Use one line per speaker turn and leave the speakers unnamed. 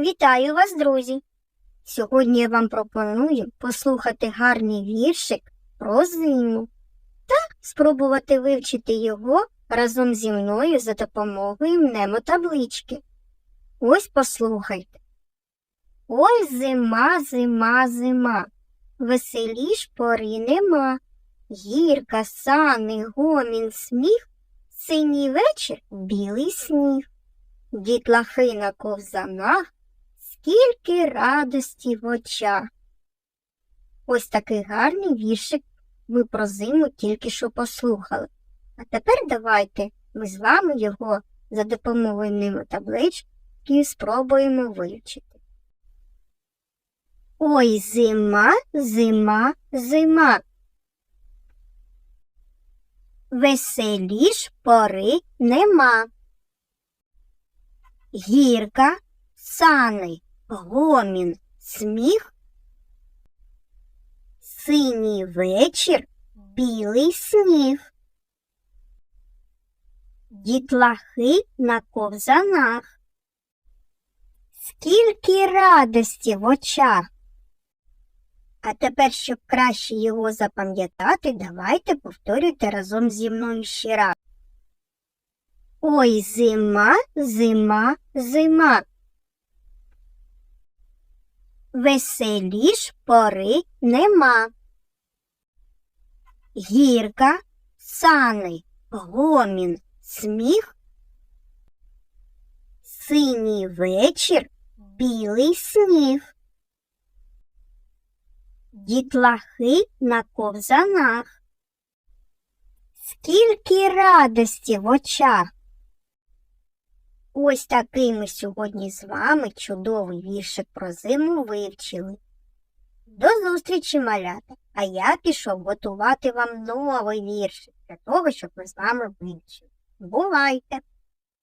Вітаю вас, друзі! Сьогодні я вам пропоную послухати гарний віршик про зиму та спробувати вивчити його разом зі мною за допомогою мнемотаблички. Ось послухайте. Ой, зима, зима, зима, веселіш пори нема. Гірка, сани, гомін, сміх, синій вечір, білий сніг. Дітлахи на ковзанах, скільки радості в очах. Ось такий гарний віршик ми про зиму тільки що послухали. А тепер давайте ми з вами його за допомогою ними таблички спробуємо вивчити. Ой, зима, зима, зима. Веселіш пори нема. Гірка, сани, гомін, сміх, синій вечір, білий сніг. Дітлахи на ковзанах. Скільки радості в очах. А тепер, щоб краще його запам'ятати, давайте повторюйте разом зі мною ще раз. Ой, зима, зима, зима. Веселіш пори нема. Гірка, сани, гомін, сміх. Синій вечір, білий сніг. Дітлахи на ковзанах. Скільки радості в очах. Ось такий ми сьогодні з вами чудовий віршик про зиму вивчили. До зустрічі, малята! А я пішов готувати вам новий віршик для того, щоб ми з вами вивчили. Бувайте!